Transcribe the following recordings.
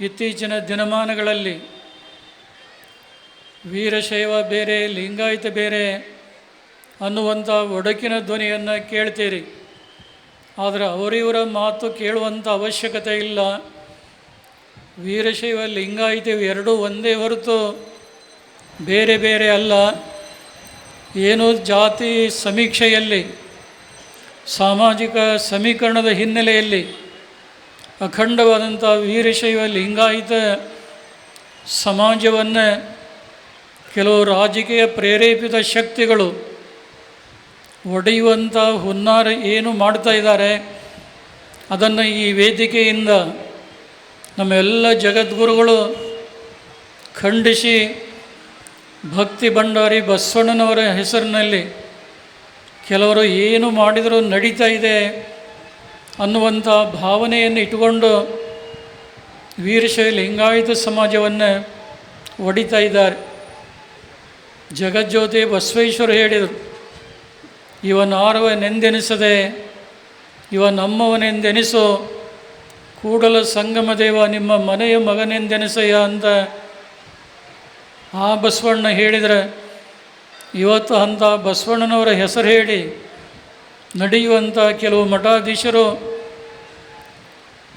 ಇತ್ತೀಚಿನ ದಿನಮಾನಗಳಲ್ಲಿ ವೀರಶೈವ ಬೇರೆ, ಲಿಂಗಾಯತ ಬೇರೆ ಅನ್ನುವಂಥ ಒಡಕಿನ ಧ್ವನಿಯನ್ನು ಕೇಳ್ತೀರಿ. ಆದರೆ ಅವರಿವರ ಮಾತು ಕೇಳುವಂಥ ಅವಶ್ಯಕತೆ ಇಲ್ಲ. ವೀರಶೈವ, ಲಿಂಗಾಯತ ಎರಡೂ ಒಂದೇ ಹೊರತು ಬೇರೆ ಬೇರೆ ಅಲ್ಲ. ಏನು ಜಾತಿ ಸಮೀಕ್ಷೆಯಲ್ಲಿ, ಸಾಮಾಜಿಕ ಸಮೀಕರಣದ ಹಿನ್ನೆಲೆಯಲ್ಲಿ ಅಖಂಡವಾದಂಥ ವೀರಶೈವ ಲಿಂಗಾಯಿತ ಸಮಾಜವನ್ನು ಕೆಲವು ರಾಜಕೀಯ ಪ್ರೇರೇಪಿತ ಶಕ್ತಿಗಳು ಒಡೆಯುವಂಥ ಹುನ್ನಾರ ಏನು ಮಾಡ್ತಾ ಇದ್ದಾರೆ, ಅದನ್ನು ಈ ವೇದಿಕೆಯಿಂದ ನಮ್ಮೆಲ್ಲ ಜಗದ್ಗುರುಗಳು ಖಂಡಿಸಿ ಭಕ್ತಿ ಭಂಡಾರಿ ಬಸವಣ್ಣನವರ ಹೆಸರಿನಲ್ಲಿ ಕೆಲವರು ಏನು ಮಾಡಿದರೂ ನಡೀತಾ ಇದೆ. ಅನ್ನುವಂಥ ಭಾವನೆಯನ್ನು ಇಟ್ಟುಕೊಂಡು ವೀರಶೈಲಿ ಲಿಂಗಾಯತ ಸಮಾಜವನ್ನು ಒಡಿತಾ ಇದ್ದಾರೆ. ಜಗಜ್ಯೋತಿ ಬಸವೇಶ್ವರ ಹೇಳಿದರು ಇವನಾರವನೆಂದೆನಿಸದೆ ಇವ ನಮ್ಮವನೆಂದೆನಿಸೋ ಕೂಡಲ ಸಂಗಮ ದೇವ ನಿಮ್ಮ ಮನೆಯ ಮಗನೆಂದೆನಿಸಯ್ಯ ಅಂತ ಆ ಬಸವಣ್ಣ ಹೇಳಿದರೆ, ಇವತ್ತು ಅಂಥ ಬಸವಣ್ಣನವರ ಹೆಸರು ಹೇಳಿ ನಡೆಯುವಂಥ ಕೆಲವು ಮಠಾಧೀಶರು,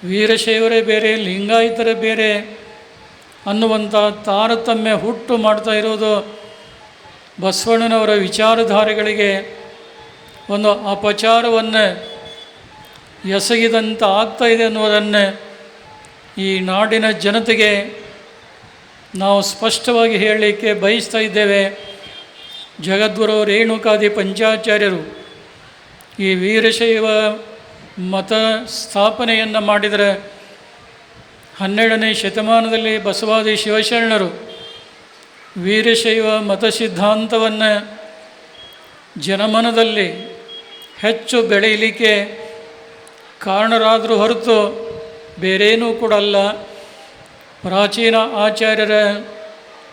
ವೀರಶೈವರೇ ಬೇರೆ, ಲಿಂಗಾಯಿತರೇ ಬೇರೆ ಅನ್ನುವಂಥ ತಾರತಮ್ಯ ಹುಟ್ಟು ಮಾಡ್ತಾ ಇರೋದು ಬಸವಣ್ಣನವರ ವಿಚಾರಧಾರೆಗಳಿಗೆ ಒಂದು ಅಪಚಾರವನ್ನು ಎಸಗಿದಂತ ಆಗ್ತಾ ಇದೆ ಅನ್ನುವುದನ್ನು ಈ ನಾಡಿನ ಜನತೆಗೆ ನಾವು ಸ್ಪಷ್ಟವಾಗಿ ಹೇಳಲಿಕ್ಕೆ ಬಯಸ್ತಾ ಇದ್ದೇವೆ. ಜಗದ್ಗುರು ರೇಣುಕಾದಿ ಪಂಚಾಚಾರ್ಯರು ಈ ವೀರಶೈವ ಮತ ಸ್ಥಾಪನೆಯನ್ನು ಮಾಡಿದರೆ ಹನ್ನೆರಡನೇ ಶತಮಾನದಲ್ಲಿ ಬಸವಾದಿ ಶಿವಶರಣರು ವೀರಶೈವ ಮತ ಸಿದ್ಧಾಂತವನ್ನು ಜನಮನದಲ್ಲಿ ಹೆಚ್ಚು ಬೆಳೆಯಲಿಕ್ಕೆ ಕಾರಣರಾದರೂ ಹೊರತು ಬೇರೇನೂ ಕೂಡ ಅಲ್ಲ. ಪ್ರಾಚೀನ ಆಚಾರ್ಯರ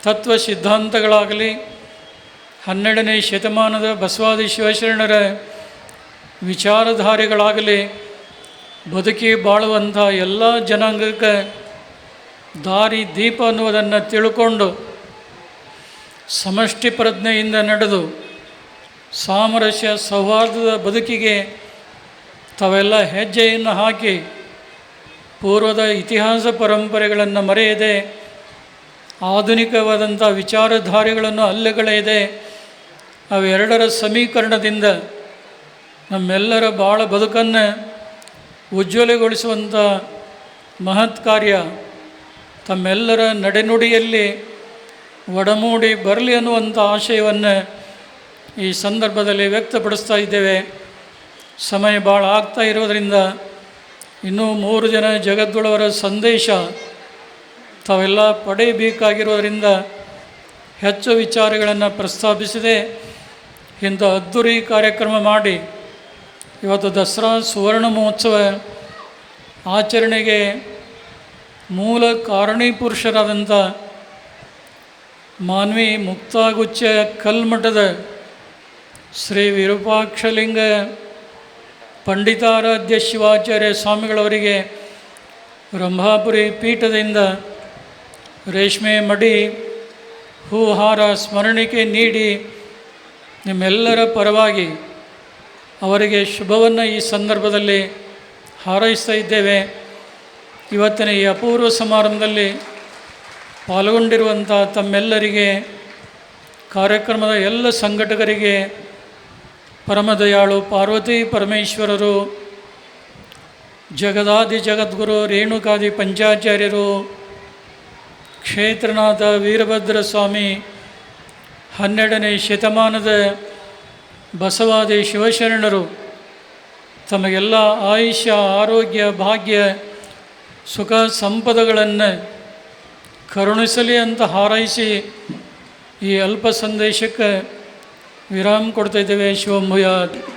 ತತ್ವ ಸಿದ್ಧಾಂತಗಳಾಗಲಿ, ಹನ್ನೆರಡನೇ ಶತಮಾನದ ಬಸವಾದಿ ಶಿವಶರಣರ ವಿಚಾರಧಾರೆಗಳಾಗಲಿ, ಬದುಕಿ ಬಾಳುವಂಥ ಎಲ್ಲ ಜನಾಂಗಕ್ಕೆ ದಾರಿ ದೀಪ ಅನ್ನುವುದನ್ನು ತಿಳ್ಕೊಂಡು ಸಮಷ್ಟಿ ಪ್ರಜ್ಞೆಯಿಂದ ನಡೆದು ಸಾಮರಸ್ಯ ಸೌಹಾರ್ದದ ಬದುಕಿಗೆ ತಾವೆಲ್ಲ ಹೆಜ್ಜೆಯನ್ನು ಹಾಕಿ ಪೂರ್ವದ ಇತಿಹಾಸ ಪರಂಪರೆಗಳನ್ನು ಮರೆಯದೆ, ಆಧುನಿಕವಾದಂಥ ವಿಚಾರಧಾರೆಗಳನ್ನು ಅಲ್ಲಗಳೆಯದೆ, ಅವೆರಡರ ಸಮೀಕರಣದಿಂದ ನಮ್ಮೆಲ್ಲರ ಬಾಳ ಬದುಕನ್ನೇ ಉಜ್ವಲಗೊಳಿಸುವಂಥ ಮಹತ್ ಕಾರ್ಯ ತಮ್ಮೆಲ್ಲರ ನಡೆನುಡಿಯಲ್ಲಿ ಒಡಮೂಡಿ ಬರಲಿ ಅನ್ನುವಂಥ ಆಶಯವನ್ನು ಈ ಸಂದರ್ಭದಲ್ಲಿ ವ್ಯಕ್ತಪಡಿಸ್ತಾ ಇದ್ದೇವೆ. ಸಮಯ ಭಾಳ ಆಗ್ತಾ ಇರೋದರಿಂದ ಇನ್ನೂ ಮೂರು ಜನ ಜಗದ್ಗುಳವರ ಸಂದೇಶ ತಾವೆಲ್ಲ ಪಡೆಯಬೇಕಾಗಿರೋದರಿಂದ ಹೆಚ್ಚು ವಿಚಾರಗಳನ್ನು ಪ್ರಸ್ತಾಪಿಸಿದೆ ಇಂಥ ಅದ್ಧೂರಿ ಕಾರ್ಯಕ್ರಮ ಮಾಡಿ ಇವತ್ತು ದಸರಾ ಸುವರ್ಣ ಮಹೋತ್ಸವ ಆಚರಣೆಗೆ ಮೂಲ ಕಾರಣೀಪುರುಷರಾದಂಥ ಮಾನ್ವಿ ಮುಕ್ತಾಗುಚ್ಚ ಕಲ್ಮಠದ ಶ್ರೀ ವಿರೂಪಾಕ್ಷಲಿಂಗ ಪಂಡಿತಾರಾಧ್ಯ ಶಿವಾಚಾರ್ಯ ಸ್ವಾಮಿಗಳವರಿಗೆ ರಂಭಾಪುರಿ ಪೀಠದಿಂದ ರೇಷ್ಮೆ ಮಡಿ, ಹೂಹಾರ ಸ್ಮರಣಿಕೆ ನೀಡಿ ನಿಮ್ಮೆಲ್ಲರ ಪರವಾಗಿ ಅವರಿಗೆ ಶುಭವನ್ನು ಈ ಸಂದರ್ಭದಲ್ಲಿ ಹಾರೈಸ್ತಾ ಇದ್ದೇವೆ. ಇವತ್ತಿನ ಈ ಅಪೂರ್ವ ಸಮಾರಂಭದಲ್ಲಿ ಪಾಲ್ಗೊಂಡಿರುವಂಥ ತಮ್ಮೆಲ್ಲರಿಗೆ, ಕಾರ್ಯಕ್ರಮದ ಎಲ್ಲ ಸಂಘಟಕರಿಗೆ ಪರಮದಯಾಳು ಪಾರ್ವತಿ ಪರಮೇಶ್ವರರು, ಜಗದಾದಿ ಜಗದ್ಗುರು ರೇಣುಕಾದಿ ಪಂಚಾಚಾರ್ಯರು, ಕ್ಷೇತ್ರನಾಥ ವೀರಭದ್ರ ಸ್ವಾಮಿ ಹನ್ನೆರಡನೇ ಶತಮಾನದ ಬಸವಾದಿ ಶಿವಶರಣರು ತಮಗೆಲ್ಲ ಆಯುಷ್ಯ, ಆರೋಗ್ಯ, ಭಾಗ್ಯ, ಸುಖ ಸಂಪದಗಳನ್ನು ಕರುಣಿಸಲಿ ಅಂತ ಹಾರೈಸಿ ಈ ಅಲ್ಪ ಸಂದೇಶಕ್ಕೆ ವಿರಾಮ ಕೊಡ್ತಾಯಿದ್ದೇವೆ ಇದ್ದೇವೆ